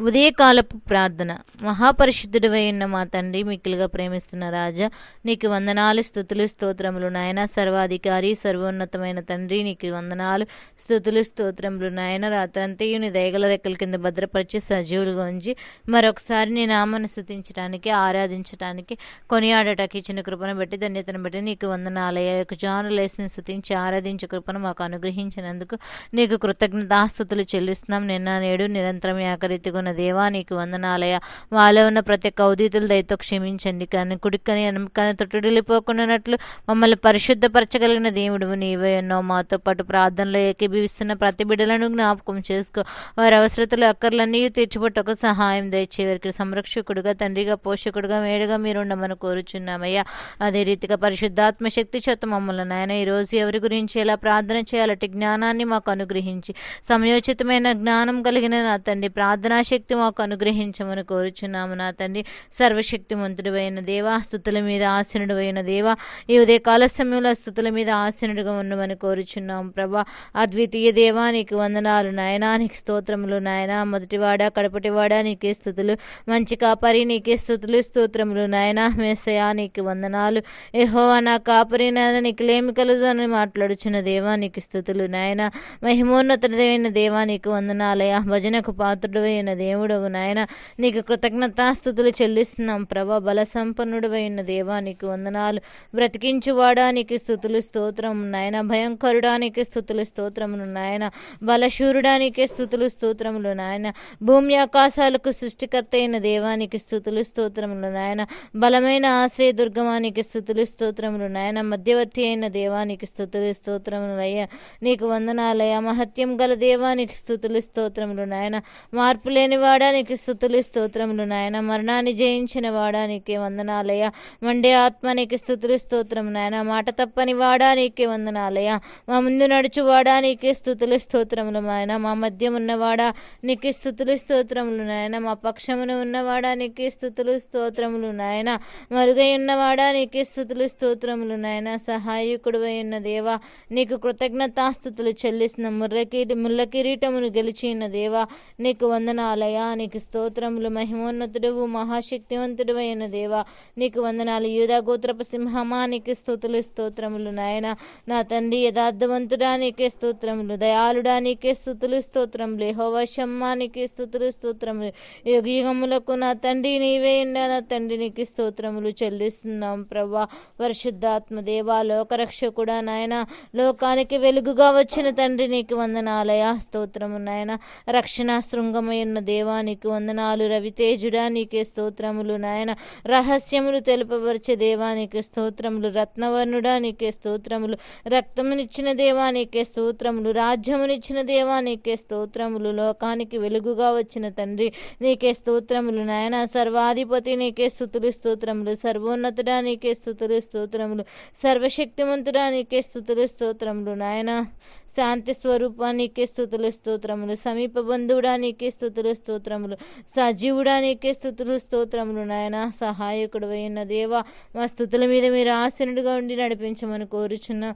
ఉదయకాలపు ప్రార్థన. మహాపరిశుద్ధుడు అయిన మా తండ్రి మిక్కిలుగా ప్రేమిస్తున్న రాజా నీకు వందనాలు స్థుతులు స్తోత్రములు నాయన. సర్వాధికారి సర్వోన్నతమైన తండ్రి నీకు వందనాలు స్థుతులు స్తోత్రములు నాయన. రాత్రంతయు నీ దయగల రెక్కల కింద భద్రపరిచి సజీవులుగా ఉంచి మరొకసారి నీ నామాన్ని స్థుతించడానికి ఆరాధించడానికి కొనియాడటానికి ఇచ్చిన కృపను బట్టి ధన్యతను బట్టి నీకు వందనాలయ యొక్క జాను లేసిని స్థుతించి ఆరాధించే కృపను మాకు అనుగ్రహించినందుకు నీకు కృతజ్ఞతాస్థుతులు చెల్లిస్తున్నాం. నిన్న నేడు నిరంతరం ఏకరీతిగా ఉన్న దేవా నీకు వందనాలయ. మాలో ఉన్న ప్రతి ఒక్క ఉదితుల దయతో క్షమించండి. కానీ కుడికని ఎనమకని తొట్టుడిల్లిపోకుండానట్లు మమ్మల్ని పరిశుద్ధపరచగలిగిన దేవుడు నీవే ఎన్నో మాతో పాటు ప్రార్థనలో ఏకీభవిస్తున్న ప్రతి బిడ్డలను జ్ఞాపకం చేసుకో. వారి అవసరతలు అక్కర్లన్నీ తీర్చిపట్టక సహాయం దయచే వారికి సంరక్షకుడుగా తండ్రిగా పోషకుడుగా మేడుగా మీరు ఉండమని కోరుచున్నామయ్యా. అదే రీతిగా పరిశుద్ధాత్మ శక్తి చేత మమ్మల్ని నాయన ఈరోజు ఎవరి గురించి ఎలా ప్రార్థన చేయాలంటే జ్ఞానాన్ని మాకు అనుగ్రహించి సమయోచితమైన జ్ఞానం కలిగిన నా తండ్రి ప్రార్థనా శక్తి మాకు అనుగ్రహించమని కోరుచున్నాము నా తండ్రి. సర్వశక్తిమంతుడు అయిన దేవా స్థుతుల మీద ఆసనుడు అయిన దేవ ఈ ఉదయ కాల సమయంలో స్థుతుల మీద ఆసనుడుగా ఉండమని కోరుచున్నాం ప్రభా. అద్వితీయ దేవా నీకు వందనాలు నాయనా నీకు స్తోత్రములు నాయనా. మొదటివాడా కడపటివాడా నీకే స్థుతులు. మంచి కాపరి నీకే స్థుతులు స్తోత్రములు నాయనా. మేసయా నీకు వందనాలు. ఎహోవా నా కాపరి నాయన నీకు లేమి కలదు అని మాట్లాడుచున్న దేవా నీకు స్థుతులు నాయన. మహిమోన్నతుడైన దేవా నీకు వందనాలయ. భజనకు పాత్రుడు అయిన దేవుడవు నాయన. నీకు కృతజ్ఞతాస్థుతులు చెల్లిస్తున్నాం ప్రభా. బల సంపన్నుడు అయిన దేవా నీకు వందనాలు. బ్రతికించువాడా నీకు స్థుతులు స్తోత్రం నాయన. భయంకరుడానికి స్థుతులు స్తోత్రములు నాయన. బలశూరుడానికి స్థుతులు స్తోత్రములు నాయన. భూమి ఆకాశాలకు సృష్టికర్త అయిన దేవానికి స్థుతులు స్తోత్రములు నాయన. బలమైన ఆశ్రయ దుర్గమానికి స్థుతులు స్తోత్రములు నాయన. మధ్యవర్తి అయిన దేవానికి స్థుతులు స్తోత్రములు అయ్యా. నీకు వందనాలయ మహత్యం గల దేవానికి స్థుతులు స్తోత్రములు నాయన. మార్పు లేని వాడానికి స్థుతులు స్తోత్రములు నాయన. మరణాన్ని జయించిన వాడానికి వందనాలయ మండే ఆత్మనికి స్థుతులు స్తోత్రం నాయన. మాట తప్పని వాడానికి వందనాలయ మా ముందు నడుచు వాడానికి స్థుతులు స్తోత్రములు నాయన. మా మధ్యం ఉన్నవాడా నీకు స్థుతులు స్తోత్రములు నాయన. మా పక్షమున ఉన్నవాడా నీకు స్థుతులు స్తోత్రములు నాయన. మరుగై ఉన్నవాడా నీకు స్థుతులు స్తోత్రములు నాయన. సహాయకుడు ఉన్న దేవా నీకు కృతజ్ఞతాస్థుతులు చెల్లిస్తున్న. ముర్రకి ముళ్ళ కిరీటమును గెలిచిన దేవా నీకు వందనాలయా నీకు స్తోత్రములు. మహిమోన్నతుడు మహాశక్తివంతుడు అయిన దేవా నీకు వందనాలు. యూదా గోత్రపు సింహమా నీకు స్థుతులు స్తోత్రములు నాయన. నా తండ్రి యథార్థవంతుడా నీకే స్తోత్రములు. దయాళుడా నీకే స్థుతులు స్తోత్రములు. హోవశమ్మా నీకే స్థుతులు స్తోత్రములు. యుగ యుగములకు నా తండ్రి నీవే ఉండా నా తండ్రి నీకు స్తోత్రములు చెల్లిస్తున్నాం ప్రభా. పరిశుద్ధాత్మ దేవా లోకరక్షకుడా నాయన. లోకానికి వెలుగుగా వచ్చిన తండ్రి నీకు వందనాలయ స్తోత్రము నాయన. రక్షణ శృంగమైన దేవా నీకు వందనాలు. రవితేజుడా నీకే స్తోత్రములు నాయన. రహస్యములు తెలుపవరిచే దేవా నీకే స్తోత్రములు. రత్నవర్ణుడా నీకే స్తోత్రములు. రక్తమునిచ్చిన దేవా నీకే స్తోత్రములు. రాజ్యమునిచ్చిన దేవా నీకే స్తోత్రములు. లోకానికి వెలుగుగా వచ్చిన తండ్రి నీకే స్తోత్రములు నాయన. సర్వాధిపతి నీకే స్థుతులు స్తోత్రములు. సర్వోన్నతుడా నీకే స్థుతులు స్తోత్రములు. సర్వశక్తిమంతుడా నీకే స్థుతులు స్తోత్రములు నాయన. శాంతి స్వరూపా నీకే స్థుతులు స్తోత్రములు. సమీప బంధువుడా నీకే స్థుతులు స్తోత్రములు. సజీవుడా నీకే స్థుతులు స్తోత్రములు నాయన. సహాయకుడు అయిన దేవా మా స్థుతుల మీద మీరు ఆసనుడిగా ఉండి నడిపించమని కోరుచున్నా.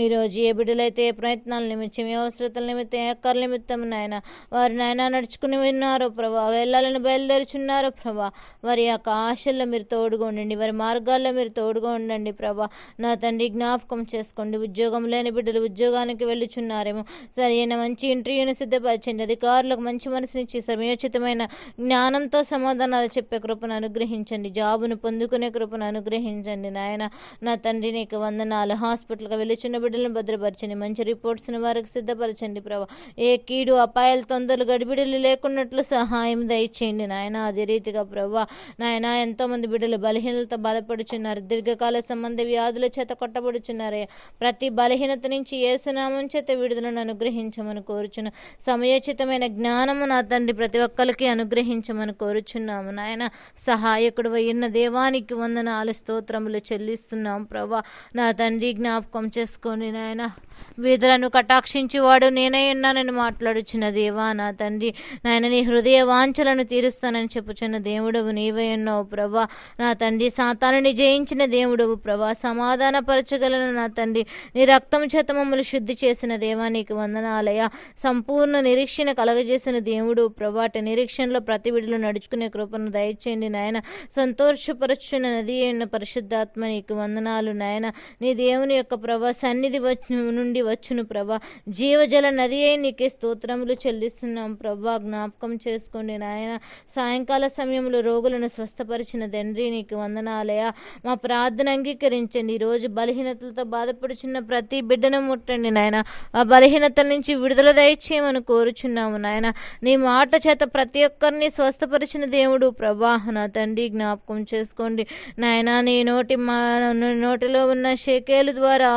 ఈరోజు ఏ బిడ్డలైతే ఏ ప్రయత్నాల నిమిత్తం ఏ అవసరతల నిమిత్తం ఏ అక్కర్ల నిమిత్తం నాయన వారి నాయన నడుచుకుని విన్నారు ప్రభా వెళ్ళాలని బయలుదేరుచున్నారు ప్రభా వారి యొక్క ఆశల్లో మీరు తోడుగా ఉండండి వారి మార్గాల్లో మీరు తోడుగా ఉండండి ప్రభా. నా తండ్రి జ్ఞాపకం చేసుకోండి ఉద్యోగం లేని బిడ్డలు ఉద్యోగానికి వెళ్ళుచున్నారేమో. సరైన మంచి ఇంటర్వ్యూని సిద్ధపరచండి అధికారులకు మంచి మనసునిచ్చి సమయోచితమైన జ్ఞానంతో సమాధానాలు చెప్పే కృపను అనుగ్రహించండి జాబును పొందుకునే కృపను అనుగ్రహించండి నాయన. నా తండ్రి నీకు వందనాలు. హాస్పిటల్కి వెళ్ళుచున్న బిడ్డలను భద్రపరచండి. మంచి రిపోర్ట్స్ని వారికి సిద్ధపరచండి ప్రభా. ఏ కీడు అపాయాలు తొందరలు గడిబిడలు లేకున్నట్లు సహాయం దయచేయండి. నాయన అదే రీతిగా ప్రభా. నాయన ఎంతోమంది బిడ్డలు బలహీనతతో బాధపడుచున్నారు. దీర్ఘకాల సంబంధ వ్యాధుల చేత కొట్టబడుచున్నారు ప్రతి బలహీనత నుంచి ఏసునామం చేత విడుదలను అనుగ్రహించమని కోరుచున్న సమయోచితమైన జ్ఞానము నా తండ్రి ప్రతి ఒక్కరికి అనుగ్రహించమని కోరుచున్నాము. నాయన సహాయకుడు ఉన్న దేవానికి వందనాలు స్తోత్రములు చెల్లిస్తున్నాం ప్రభా. నా తండ్రి జ్ఞాపకం చేసుకో చేసుకోండి నాయన. వీధులను కటాక్షించేవాడు నేనే ఉన్నానని మాట్లాడుచున్న దేవా నా తండ్రి. నాయన నీ హృదయ వాంఛలను తీరుస్తానని చెప్పుచున్న దేవుడవు నీవే ఉన్నావు ప్రభా. నా తండ్రి సాతానుని జయించిన దేవుడవు ప్రభా. సమాధాన పరచగలను నా తండ్రి. నీ రక్తం చేత మమ్మల్ని శుద్ధి చేసిన దేవా నీకు వందనాలయ సంపూర్ణ నిరీక్షణ కలగజేసిన దేవుడు ప్రభాట నిరీక్షణలో ప్రతి విడులు నడుచుకునే కృపను దయచేయండి నాయన. సంతోషపరచున్న నది అయిన పరిశుద్ధాత్మ నీకు వందనాలు నాయన. నీ దేవుని యొక్క ప్రభా సన్నిధి నుండి వచ్చును ప్రభా. జీవజల నది అయి నీకే స్తోత్రములు చెల్లిస్తున్నాం ప్రభా. జ్ఞాపకం చేసుకోండి నాయన. సాయంకాల సమయంలో రోగులను స్వస్థపరిచిన తండ్రి నీకు వందనాలయ మా ప్రార్థన అంగీకరించండి. ఈరోజు బలహీనతలతో బాధపడుచున్న ప్రతి బిడ్డను ముట్టండి నాయన. ఆ బలహీనతల నుంచి విడుదల దయచేయమని కోరుచున్నాము నాయన. నీ మాట చేత ప్రతి ఒక్కరిని స్వస్థపరిచిన దేవుడు ప్రభా. నా తండ్రి జ్ఞాపకం చేసుకోండి. నాయన నీ నోటి మా నోటిలో ఉన్న షేకేలు ద్వారా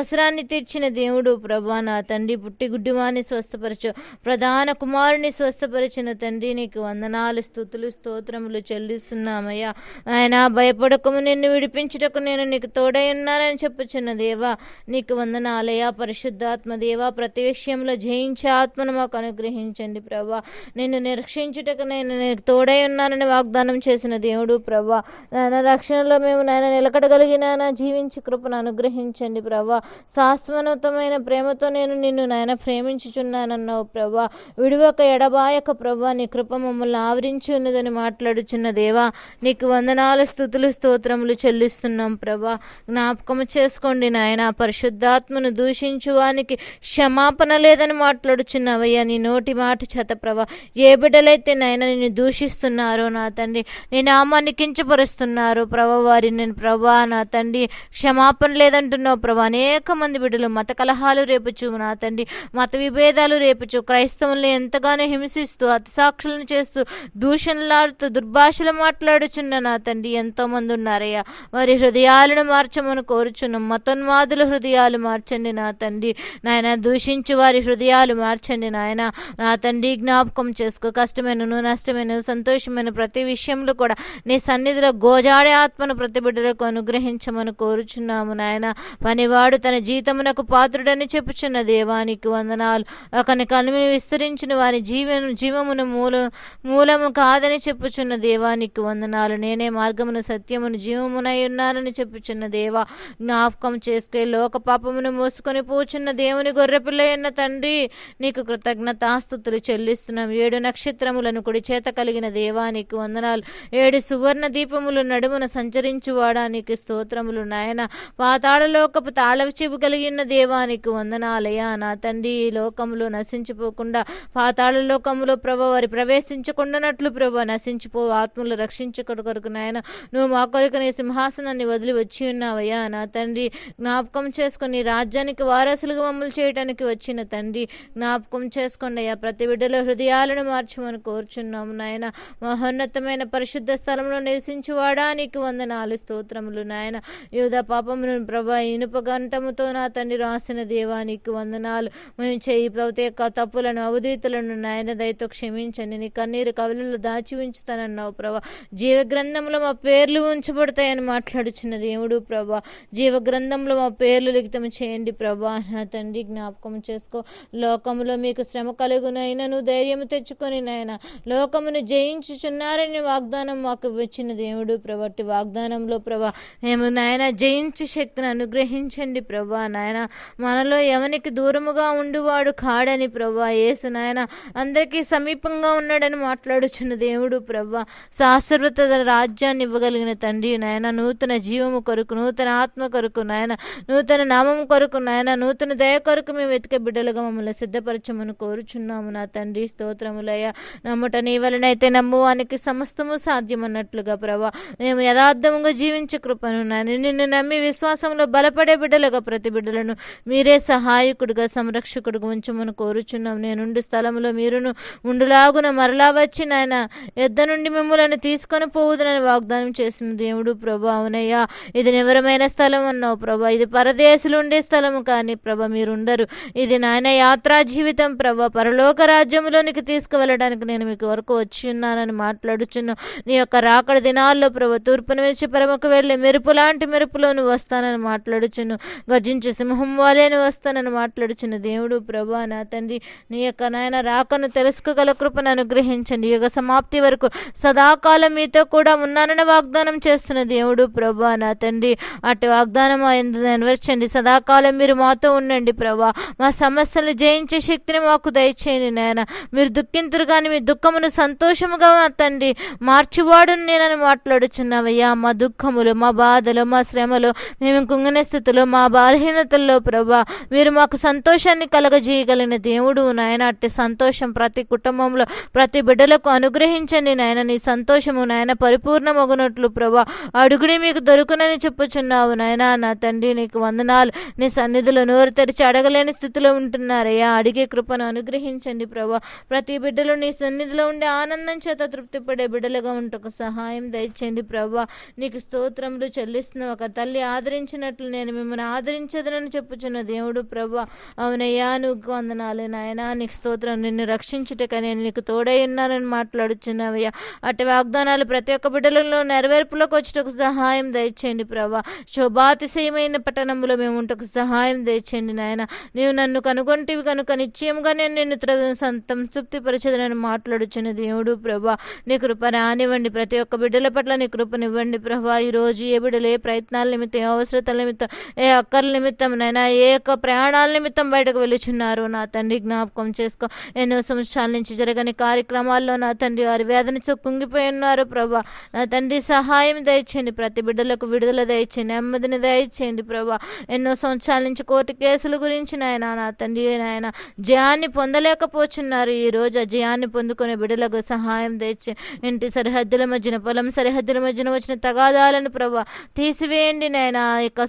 అవసరాన్ని తీర్చిన దేవుడు ప్రభా నా తండ్రి పుట్టి గుడ్డివాన్ని స్వస్థపరచు. ప్రధాన కుమారుని స్వస్థపరిచిన తండ్రి నీకు వందనాలు స్థుతులు స్తోత్రములు చెల్లిస్తున్నామయ్యా. ఆయన భయపడకము నిన్ను విడిపించుటకు నేను నీకు తోడై ఉన్నానని చెప్పుచున్న దేవా నీకు వందనాలయ్యా. పరిశుద్ధాత్మ దేవా ప్రతి విషయంలో జయించే ఆత్మను మాకు అనుగ్రహించండి ప్రభా. నిన్ను నిరీక్షించుటకు నేను నీకు తోడై ఉన్నానని వాగ్దానం చేసిన దేవుడు ప్రభా. నాయన రక్షణలో మేము నాయన నిలకడగలిగిన జీవించి కృపను అనుగ్రహించండి ప్రభా. శాశ్వతమైన ప్రేమతో నేను నిన్ను నాయన ప్రేమించుచున్నానన్నావు ప్రభా. విడివక ఎడబాయక ప్రభా నీ కృప మమ్మల్ని ఆవరించి ఉన్నదని మాట్లాడుచున్న దేవా నీకు వందనాలు స్థుతులు స్తోత్రములు చెల్లిస్తున్నాం ప్రభా. జ్ఞాపకము చేసుకోండి నాయన పరిశుద్ధాత్మను దూషించువానికి క్షమాపణ లేదని మాట్లాడుచున్నావయ్యా నీ నోటి మాట చేత ప్రభా. ఏ బిడ్డలైతే నాయన నిన్ను దూషిస్తున్నారో నా తండ్రి నీ నామాన్ని కించపరుస్తున్నారు ప్రభా వారిని. నేను ప్రభా నా తండ్రి క్షమాపణ లేదంటున్నావు ప్రభా. అనేక మంది బిడ్డలు మత కలహాలు రేపుచు నా తండ్రి. మత విభేదాలు రేపుచు. క్రైస్తవుల్ని ఎంతగానో హింసిస్తూ అతిసాక్షులను చేస్తూ దూషణలాడుతూ దుర్భాషలు మాట్లాడుచున్న నా తండ్రి ఎంతోమంది ఉన్నారయ్యా. వారి హృదయాలను మార్చమని కోరుచున్నాం మతోన్మాదుల హృదయాలు మార్చండి నా తండ్రి. నాయన దూషించు వారి హృదయాలు మార్చండి నాయన. నా తండ్రి జ్ఞాపకం చేసుకో. కష్టమైనను నష్టమైన సంతోషమైన ప్రతి విషయంలో కూడా నీ సన్నిధిలో గోజాడే ఆత్మను ప్రతి బిడ్డలకు అనుగ్రహించమని కోరుచున్నాము నాయన. పనివాడు తన జీతమునకు పాత్రుడని చెప్పుచున్న దేవానికి వందనాలు. అతని కలిమిని విస్తరించిన వారి జీవను జీవమును మూల మూలము కాదని చెప్పుచున్న దేవానికి వందనాలు. నేనే మార్గమును సత్యమును జీవమునై ఉన్నానని చెప్పుచున్న దేవా జ్ఞాపకం చేసుకుని లోక పాపమును మోసుకొని పోచున్న దేవుని గొర్రెపిల్ల ఎన్న తండ్రి నీకు కృతజ్ఞతాస్తుతులు చెల్లిస్తున్నాం. ఏడు నక్షత్రములను కుడి చేత కలిగిన దేవానికి వందనాలు. ఏడు సువర్ణ దీపములు నడుమున సంచరించువాడా నీకు స్తోత్రములు. నాయన పాతాళలోకపు తాళ చెవు కలిగిన దేవానికి వందనాలయ్యా. నా తండ్రి ఈ లోకములో నశించిపోకుండా పాతాళ లోకంలో ప్రభ వారి ప్రవేశించకుండానట్లు ప్రభ నశించిపో ఆత్మలు రక్షించుకొడు కొరకు నాయన. నువ్వు మా కొరకు నీ సింహాసనాన్ని వదిలి వచ్చి ఉన్నావయ్యా. నా తండ్రి జ్ఞాపకం చేసుకొని రాజ్యానికి వారసులుగా మమ్మల్ని చేయడానికి వచ్చిన తండ్రి జ్ఞాపకం చేసుకోండి అయ్యా ప్రతి బిడ్డలో హృదయాలను మార్చమని కోరుచున్నాము నాయన. మహోన్నతమైన పరిశుద్ధ స్థలంలో నివసించువాడా నీకు వందనాలు స్తోత్రములు నాయన. యూధ పాపమును ప్రభా ఇనుప గంటముతో నా తండ్రి రాసిన దేవానికి వందనాలు. మేము చేయి ప్రత్యేక తప్పులను అవధీతులను నాయన దయతో క్షమించండి. నీ కన్నీరు కవులలో దాచి ఉంచుతానన్నావు ప్రభా. జీవ గ్రంథంలో మా పేర్లు ఉంచబడతాయని మాట్లాడుచున్న దేవుడు ప్రభా. జీవ గ్రంథంలో మా పేర్లు లిఖితం చేయండి ప్రభా. నా తండ్రి జ్ఞాపకం చేసుకో. లోకములో మీకు శ్రమ కలుగునైనను ధైర్యం తెచ్చుకొని నాయన లోకమును జయించుచున్నారని వాగ్దానం మాకు వచ్చిన దేవుడు ప్రభట్టి వాగ్దానంలో ప్రభా మేము నాయన జయించు శక్తిని అనుగ్రహించండి ప్రభా నాయన. మనలో ఎవనికి దూరముగా ఉండువాడు కాడని ప్రభా. ఏసు నాయన అందరికీ సమీపంగా ఉన్నాడని మాట్లాడుచున్న దేవుడు ప్రభా. శాశ్వత రాజ్యాన్ని ఇవ్వగలిగిన తండ్రి నాయన నూతన జీవము కొరకు నూతన ఆత్మ కొరకు నాయన నూతన నామం కొరకు నాయన నూతన దయ కొరకు మేము వెతికే బిడ్డలుగా మమ్మల్ని సిద్ధపరచమని కోరుచున్నాము నా తండ్రి. స్తోత్రములయ్య నమ్మట నీ వలనైతే నమ్మువానికి సమస్తము సాధ్యమన్నట్లుగా ప్రభా. మేము యథార్థముగా జీవించే కృపను నాయన నిన్ను నమ్మి విశ్వాసంలో బలపడే బిడ్డలుగా ప్రతి బిడ్డలను మీరే సహాయకుడిగా సంరక్షకుడిగా ఉంచమని కోరుచున్నాం. నేనుండి స్థలంలో మీరును ఉండులాగున మరలా వచ్చి నాయన ఎద్ద నుండి మిమ్మల్ని తీసుకొని పోవుదనని వాగ్దానం చేసిన దేవుడు ప్రభా అవునయ్యా. ఇది నివరమైన స్థలం అన్నావు ప్రభా. ఇది పరదేశులు ఉండే స్థలము కానీ ప్రభ మీరుండరు. ఇది నాయన యాత్రా జీవితం ప్రభ. పరలోక రాజ్యములోనికి తీసుకువెళ్ళడానికి నేను మీకు వరకు వచ్చి ఉన్నానని మాట్లాడుచున్నాను నీ యొక్క రాకడ దినాల్లో ప్రభ తూర్పును విడిచి పరమకు వెళ్ళి మెరుపు లాంటి మెరుపులోను వస్తానని మాట్లాడుచును గర్జించే సింహం వాలేని వస్తానని మాట్లాడుచున్న దేవుడు ప్రభా నా తండ్రి నీ యొక్క నాయన రాకను తెలుసుకోగల కృపను అనుగ్రహించండి. యుగ సమాప్తి వరకు సదాకాలం మీతో కూడా ఉన్నానని వాగ్దానం చేస్తున్న దేవుడు ప్రభా నా తండ్రి. అటు వాగ్దానం ఆయన నెరవేర్చండి. సదాకాలం మీరు మాతో ఉండండి ప్రభా. మా సమస్యలు జయించే శక్తిని మాకు దయచేయండి నాయన. మీరు దుఃఖింతురు కానీ మీ దుఃఖమును సంతోషముగా మా తండ్రి మార్చివాడు నేనని మాట్లాడుచున్నావయ్యా. మా దుఃఖములు మా బాధలు మా శ్రమలు మేము కుంగిన స్థితిలో మా బలహీనతల్లో ప్రభా మీరు మాకు సంతోషాన్ని కలగజేయగలిగిన దేవుడు నాయన. అట్టి సంతోషం ప్రతి కుటుంబంలో ప్రతి బిడ్డలకు అనుగ్రహించండి నాయన. నీ సంతోషము నాయన పరిపూర్ణమగునట్లు ప్రభా అడుగుని మీకు దొరుకునని చెప్పుచున్నావు నాయన. నా తండ్రి నీకు వందనాలు. నీ సన్నిధిలో నోరు తెరిచి అడగలేని స్థితిలో ఉంటున్నారయ్యా. అడిగే కృపను అనుగ్రహించండి ప్రభా. ప్రతి బిడ్డలు నీ సన్నిధిలో ఉండే ఆనందం చేత తృప్తిపడే బిడ్డలుగా ఉంటకు సహాయం దయచేయండి ప్రభా. నీకు స్తోత్రములు చెల్లిస్తున్న ఒక తల్లి ఆదరించినట్లు నేను మిమ్మల్ని ఆదరించదనని చెప్పుచున్న దేవుడు ప్రభా అవునయ్యా నువ్వు వందనాలు నాయనా నీకు స్తోత్రం. నిన్ను రక్షించుటక నేను నీకు తోడై ఉన్నానని మాట్లాడుచున్నావయ్యా. అటు వాగ్దానాలు ప్రతి ఒక్క బిడ్డలలో నెరవేర్పులోకి వచ్చేటకు సహాయం దయచేయండి ప్రభా. శోభాతిశయమైన పట్టణంలో మేము ఉంటకు సహాయం దయచేయండి నాయన. నీవు నన్ను కనుగొంటివి కనుక నిశ్చయంగా నేను నిన్ను సంతృప్తిపరచదనని మాట్లాడుచున్న దేవుడు ప్రభా. నీ కృప రానివ్వండి. ప్రతి ఒక్క బిడ్డల పట్ల నీ కృపనివ్వండి ప్రభా. ఈ రోజు ఏ బిడ్డలు ఏ ప్రయత్నాల నిమిత్తం ఏ అవసరతల నిమిత్తం ఏ అక్కర్ల నిమిత్తం నైనా ఏ యొక్క ప్రయాణాల నిమిత్తం బయటకు వెళ్ళుచున్నారు. నా తండ్రి జ్ఞాపకం చేసుకో. ఎన్నో సంవత్సరాల నుంచి జరగని కార్యక్రమాల్లో నా తండ్రి వారి వేదనతో కుంగిపోయి ఉన్నారు ప్రభా. నా తండ్రి సహాయం దయచేయండి. ప్రతి బిడ్డలకు విడుదల దయచేయండి. నెమ్మదిని దయచేయండి ప్రభా. ఎన్నో సంవత్సరాల నుంచి కోర్టు కేసుల గురించి నాయన నా తండ్రి నాయన జయాన్ని పొందలేకపోతున్నారు ఈ రోజు ఆ జయాన్ని పొందుకునే బిడ్డలకు సహాయం తెచ్చి ఇంటి సరిహద్దుల మధ్యన పొలం సరిహద్దుల మధ్యన వచ్చిన తగాదాలను ప్రభా తీసివేయండి నాయన. ఆ యొక్క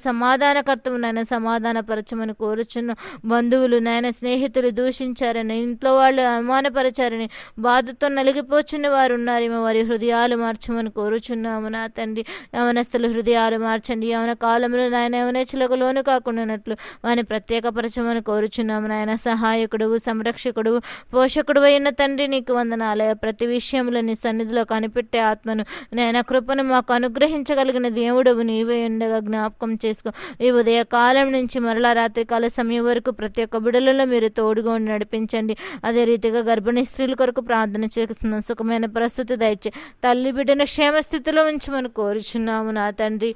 నిమిత్తం నాయన సమాధానపరచమని కోరుచున్న బంధువులు నాయన స్నేహితులు దూషించారని ఇంట్లో వాళ్ళు అవమానపరచారని బాధతో నలిగిపోచున్న వారు ఉన్నారేమో వారి హృదయాలు మార్చమని కోరుచున్నాము. నా తండ్రి యవనస్తులు హృదయాలు మార్చండి. యవన కాలంలో నాయన యవనచులకు లోను కాకుండానట్లు వారిని ప్రత్యేకపరచమని కోరుచున్నాము. నాయన సహాయకుడు సంరక్షకుడు పోషకుడు అయిన తండ్రి నీకు వందనాలయ. ప్రతి విషయంలో నీ సన్నిధిలో కనిపెట్టే ఆత్మను నాయన కృపను మాకు అనుగ్రహించగలిగిన దేవుడు నీవే ఉండగా జ్ఞాపకం చేసుకో. ఈ ఉదయ కాలం నుంచి మరలా రాత్రికాల సమయం వరకు ప్రతి ఒక్క బిడలలో మీరు తోడుగా ఉండి నడిపించండి. అదే రీతిగా గర్భిణీ స్త్రీల కొరకు ప్రార్థన చేస్తున్నాం సుఖమైన ప్రస్తుతి దయచే తల్లి బిడ్డను క్షేమ స్థితిలో ఉంచమని కోరుచున్నాము నా తండ్రి.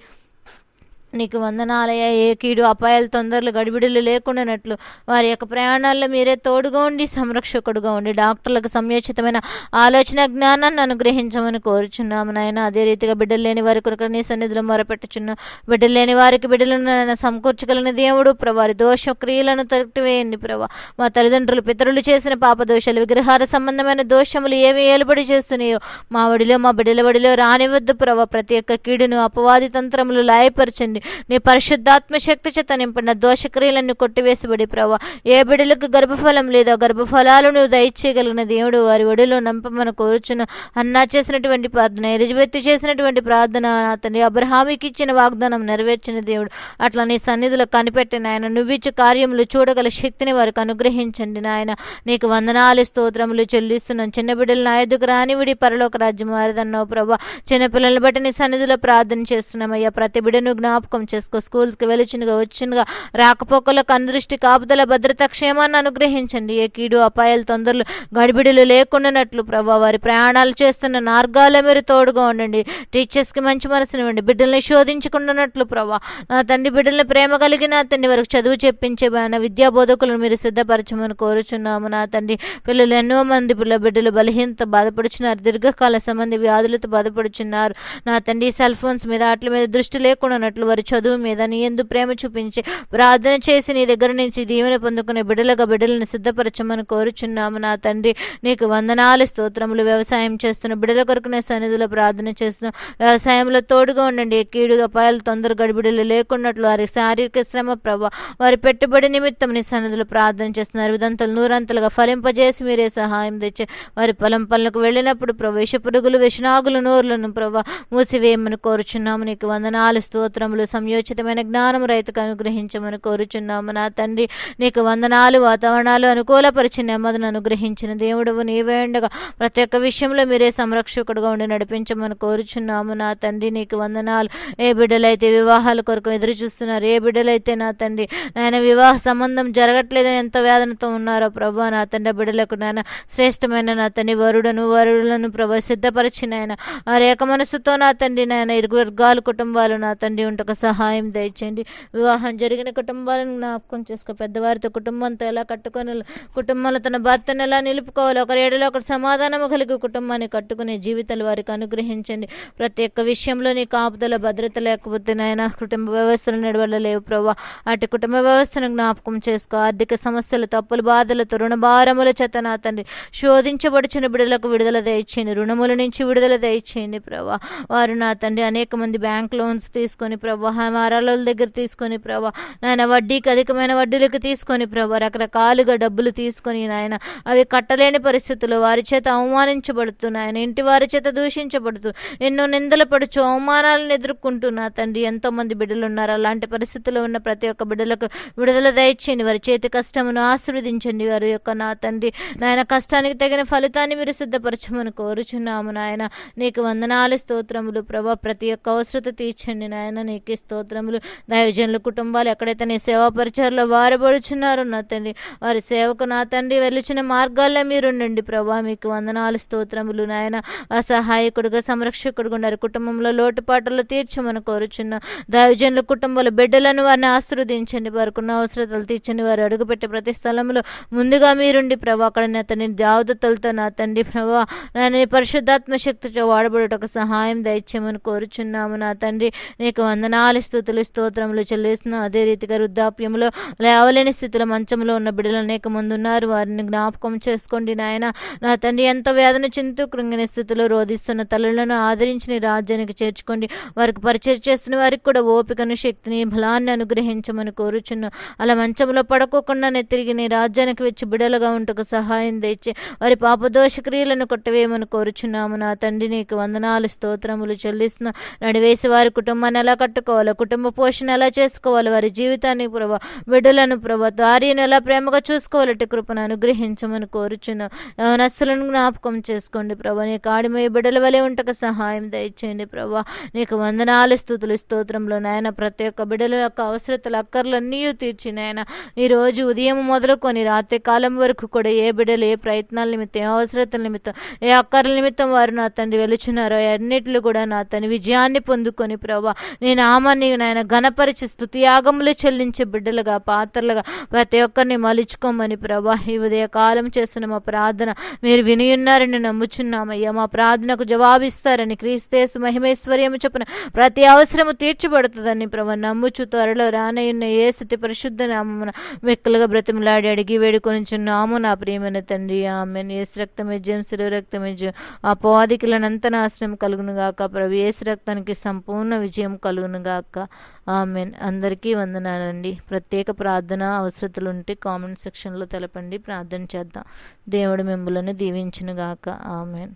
నీకు వందనాలయ ఏ కీడు అపాయాలు తొందరలు గడిబిడులు లేకుండానట్లు వారి యొక్క ప్రయాణాల్లో మీరే తోడుగా ఉండి సంరక్షకుడుగా ఉండి డాక్టర్లకు సమయోచితమైన ఆలోచన జ్ఞానాన్ని అనుగ్రహించమని కోరుచున్నాము నాయన. అదే రీతిగా బిడ్డలు లేని వారి కొరకు నీ సన్నిధిలో మొరపెట్టుచున్నాం బిడ్డలు లేని వారికి బిడ్డలను నాయన సమకూర్చగలిగిన దేవుడు ప్రభారి దోష క్రియలను తొలగివేయండి ప్రభా. మా తల్లిదండ్రులు పితరులు చేసిన పాప దోషాలు విగ్రహార సంబంధమైన దోషములు ఏవి ఏలుబడి చేస్తున్నాయో మా వడిలో మా బిడ్డల వడిలో రానివద్దు ప్రభా. ప్రతి ఒక్క కీడును అపవాది తంత్రములు లాయపరచండి. నీ పరిశుద్ధాత్మ శక్తి చేత నింపిన దోషక్రియలను కొట్టివేసిబడి ప్రభా ఏ బిడ్డలకు గర్భఫలం లేదో గర్భఫలాలు నువ్వు దయచేయగలిగిన దేవుడు వారి ఒడిలో నంపమని కోరుచున్న అన్నా చేసినటువంటి ప్రార్థన ఎలిజబెత్ చేసినటువంటి ప్రార్థన అతని అబ్రహామికి ఇచ్చిన వాగ్దానం నెరవేర్చిన దేవుడు. అట్లా నీ సన్నిధిలో కనిపెట్టిన ఆయన నువ్విచ్చు కార్యములు చూడగల శక్తిని వారికి అనుగ్రహించండి నాయన. నీకు వందనాలు స్తోత్రములు చెల్లిస్తున్నాం. చిన్న బిడ్డలు నా ఎదుగు రానివిడి పరలోక రాజ్యం వారిదన్నావు ప్రభా చిన్నపిల్లల్ని బట్టి నీ సన్నిధిలో ప్రార్థన చేస్తున్నామయ్యా ప్రతి బిడ్డను జ్ఞాపకం చేసుకో. స్కూల్స్కి వెలుచునుగా వచ్చినగా రాకపోకల కనుదృష్టి కాపుదల భద్రత క్షేమాన్ని అనుగ్రహించండి. ఏ కీడు అపాయాలు తొందరలు గడిబిడులు లేకుండానట్లు ప్రభా వారి ప్రయాణాలు చేస్తున్న మార్గాల మీరు తోడుగా ఉండండి. టీచర్స్కి మంచి మనసునివ్వండి బిడ్డల్ని శోధించుకుంటున్నట్లు ప్రభా. నా తండ్రి బిడ్డల్ని ప్రేమ కలిగిన తండ్రి వరకు చదువు చెప్పించే నా విద్యా బోధకులను మీరు సిద్ధపరచమని కోరుచున్నాము. నా తండ్రి పిల్లలు ఎన్నో మంది పిల్ల బిడ్డలు బలహీనత బాధపడుచున్నారు. దీర్ఘకాల సంబంధి వ్యాధులతో బాధపడుచున్నారు. నా తండ్రి సెల్ ఫోన్స్ మీద వాటి మీద దృష్టి లేకుండానట్లు వారి చదువు మీద నీ ఎందు ప్రేమ చూపించి ప్రార్థన చేసి నీ దగ్గర నుంచి దీవెన పొందుకునే బిడ్డలుగా బిడ్డలను సిద్ధపరచమని కోరుచున్నాము. నా తండ్రి నీకు వందనాలు స్తోత్రములు. వ్యవసాయం చేస్తున్న బిడ్డల కొరకు నేను సన్నిధిలో ప్రార్థన చేస్తున్న వ్యవసాయంలో తోడుగా ఉండండి. కీడు అపాయాలు తొందర గడిబిడలు లేకున్నట్లు వారి శారీరక శ్రమ ప్రభావ వారి పెట్టుబడి నిమిత్తం నీ సన్నిధిలో ప్రార్థన చేస్తున్నారు. విదంతలు నూరంతలుగా ఫలింపజేసి మీరే సహాయం తెచ్చి వారి పొలం పనులకు వెళ్ళినప్పుడు ప్రవేశ విష పురుగులు విషనాగులు నూరులను ప్రభావ మూసివేయమని కోరుచున్నాము. నీకు వందనాలు స్తోత్రములు సంయోచితమైన జ్ఞానం రైతుకు అనుగ్రహించమని కోరుచున్నాము. నా తండ్రి నీకు వందనాలు వాతావరణాలు అనుకూలపరిచి నెమ్మదిని అనుగ్రహించిన దేవుడు నీవే ఉండగా ప్రతి ఒక్క విషయంలో మీరే సంరక్షకుడుగా ఉండి నడిపించమని కోరుచున్నాము. నా తండ్రి నీకు వందనాలు. ఏ బిడ్డలైతే వివాహాల కొరకు ఎదురు చూస్తున్నారు ఏ బిడ్డలైతే నా తండ్రి నాయన వివాహ సంబంధం జరగట్లేదని ఎంత వేదనతో ఉన్నారో ప్రభా నా తండ్రి బిడ్డలకు నాయన శ్రేష్టమైన నా తండ్రి వరుడను వరుడులను ప్రభు సిద్ధపరిచిన ఆయన ఆ రేఖ మనసుతో నా తండ్రి నాయన ఇరుగు వర్గాలు కుటుంబాలు నా తండ్రి ఉంటక సహాయం దయచేయండి. వివాహం జరిగిన కుటుంబాలను జ్ఞాపకం చేసుకో. పెద్దవారితో కుటుంబంతో ఎలా కట్టుకొని కుటుంబంలో తన భర్తను ఎలా నిలుపుకోవాలి ఒకరి ఏడలో ఒకటి సమాధానము కలిగి కుటుంబాన్ని కట్టుకునే జీవితాలు వారికి అనుగ్రహించండి. ప్రతి ఒక్క విషయంలో నీ కాపుదల భద్రత లేకపోతే నాయన కుటుంబ వ్యవస్థలు నడవలేవు ప్రభా. అటు కుటుంబ వ్యవస్థను జ్ఞాపకం చేసుకో. ఆర్థిక సమస్యలు తప్పులు బాధలతో రుణ భారముల చేత నా తండ్రి శోధించబడుచున్న బిడలకు విడుదల దయచేయండి. రుణముల నుంచి విడుదల దయచేయండి ప్రభా. వారు నా తండ్రి అనేక మంది బ్యాంక్ లోన్స్ తీసుకొని ప్రభా మారాల దగ్గర తీసుకొని ప్రభా. నాయన వడ్డీకి అధికమైన వడ్డీలకు తీసుకొని ప్రభా. రకరకాలుగా డబ్బులు తీసుకొని నాయన అవి కట్టలేని పరిస్థితులు వారి చేత అవమానించబడుతూ ఇంటి వారి చేత దూషించబడుతూ ఎన్నో నిందలు పడుచు అవమానాలను ఎదుర్కొంటున్నా తండ్రి ఎంతోమంది బిడ్డలు ఉన్నారు అలాంటి పరిస్థితుల్లో ఉన్న ప్రతి ఒక్క బిడ్డలకు విడుదల దయచేయండి. వారి చేతి కష్టమును ఆశీర్వదించండి. వారి యొక్క నా తండ్రి నాయన కష్టానికి తగిన ఫలితాన్ని మీరు సిద్ధపరచమని కోరుచున్నాము నాయన. నీకు వందనాలు స్తోత్రములు ప్రభా. ప్రతి ఒక్క అవసరత తీర్చండి నాయన. నీకు స్తోత్రములు. దైవజనుల కుటుంబాలు ఎక్కడైతే నీ సేవా పరిచయలో వారబడుచున్నారు నా తండ్రి వారి సేవకు నా తండ్రి వెళ్ళిచిన మార్గాల్లో మీరు ఉండండి. ప్రభా మీకు వందనాలు స్తోత్రములు నాయన. అసహాయకుడుగా సహాయకుడుగా సంరక్షకుడుగా ఉన్నారు కుటుంబంలో లోటుపాట్లు తీర్చమని కోరుచున్న. దైవజనుల కుటుంబాల బిడ్డలను వారిని ఆశీర్వదించండి. వారికున్న అవసరతలు తీర్చండి. వారు అడుగుపెట్టే ప్రతి స్థలంలో ముందుగా మీరుండి. ప్రభా అక్కడ నా తండ్రి దావదతలతో నా తండ్రి ప్రభా నేను పరిశుద్ధాత్మ శక్తితో వాడబడుటకు సహాయం దయచేయమని కోరుచున్నాము నా తండ్రి. నీకు వందనాలు స్థుతులు స్తోత్రములు చెల్లిస్తున్నాం అదే రీతిగా వృద్ధాప్యంలో లేవలేని స్థితిలో మంచంలో ఉన్న బిడ్డలు అనేక మంది ఉన్నారు. వారిని జ్ఞాపకం చేసుకోండి నాయన. నా తండ్రి ఎంత వేదన చింతూ కృంగిన స్థితిలో రోధిస్తున్న తల్లులను ఆదరించిన రాజ్యానికి చేర్చుకోండి. వారికి పరిచయం చేస్తున్న వారికి కూడా ఓపికను శక్తిని బలాన్ని అనుగ్రహించమని కోరుచున్నాం అలా మంచంలో పడుకోకుండానే తిరిగి నీ రాజ్యానికి వచ్చి బిడలుగా ఉంటకు సహాయం తెచ్చి వారి పాపదోష క్రియలను కొట్టవేయమని కోరుచున్నాము. నా తండ్రి నీకు వందనాలు స్తోత్రములు చెల్లిస్తున్నా. నడివేసి వారి కుటుంబాన్ని ఎలా కట్టుకో చేసుకోవాలి. కుటుంబ పోషణ ఎలా చేసుకోవాలి? వారి జీవితాన్ని ప్రభా బిడ్డలను ప్రభా దారిని ఎలా ప్రేమగా చూసుకోవాలంటే కృపను అనుగ్రహించమని కోరుచున్నాం. నస్తులను జ్ఞాపకం చేసుకోండి ప్రభా. నీ కాడిమయ్య బిడ్డల వలె ఉంటక సహాయం దయచేయండి ప్రభా. నీకు వందనాలు స్థుతులు స్తోత్రంలో నాయన. ప్రతి ఒక్క బిడ్డల యొక్క అవసరతలు అక్కర్లన్నీ తీర్చి నాయన. ఈరోజు రోజు ఉదయం మొదలుకొని రాత్రి కాలం వరకు కూడా ఏ బిడ్డలు ఏ ప్రయత్నాల నిమిత్తం ఏ అవసరతల నిమిత్తం ఏ అక్కర్ల నిమిత్తం వారు నా తండ్రి వెలుచున్నారో అన్నిట్లు కూడా నా తన విజయాన్ని పొందుకొని ప్రభా నేను నామాన్ని నాయన ఘనపరిచి స్థుతి యాగములు చెల్లించే బిడ్డలుగా పాత్రలుగా ప్రతి ఒక్కరిని మలుచుకోమని ప్రభా ఈ ఉదయ కాలం చేస్తున్న మా ప్రార్థన మీరు విని ఉన్నారని నమ్ముచున్నామయ్యా. మా ప్రార్థనకు జవాబిస్తారని క్రీస్తేసు మహిమేశ్వర్యము చొప్పున ప్రతి అవసరము తీర్చబడుతుందని ప్రభా నమ్ముచు త్వరలో రానయ్యున్న ఏ స్థితి పరిశుద్ధ నామమున మెక్కలుగా బ్రతిమలాడి అడిగి వేడుకొనిచున్నాము నా ప్రియమైన తండ్రి. ఆమె ఏసు రక్తమే విజయం రక్తమే అపోవాదికులనంత నాశనం కలుగును గాక ప్రభు ఏసు రక్తానికి సంపూర్ణ విజయం కలుగును గాక ఆమెన్. అందరికీ వందనాలండి. ప్రత్యేక ప్రార్థన అవసరతలు ఉంటే కామెంట్ సెక్షన్లో తెలపండి. ప్రార్థన చేద్దాం. దేవుడు మిమ్మల్ని దీవించును గాక ఆమెన్.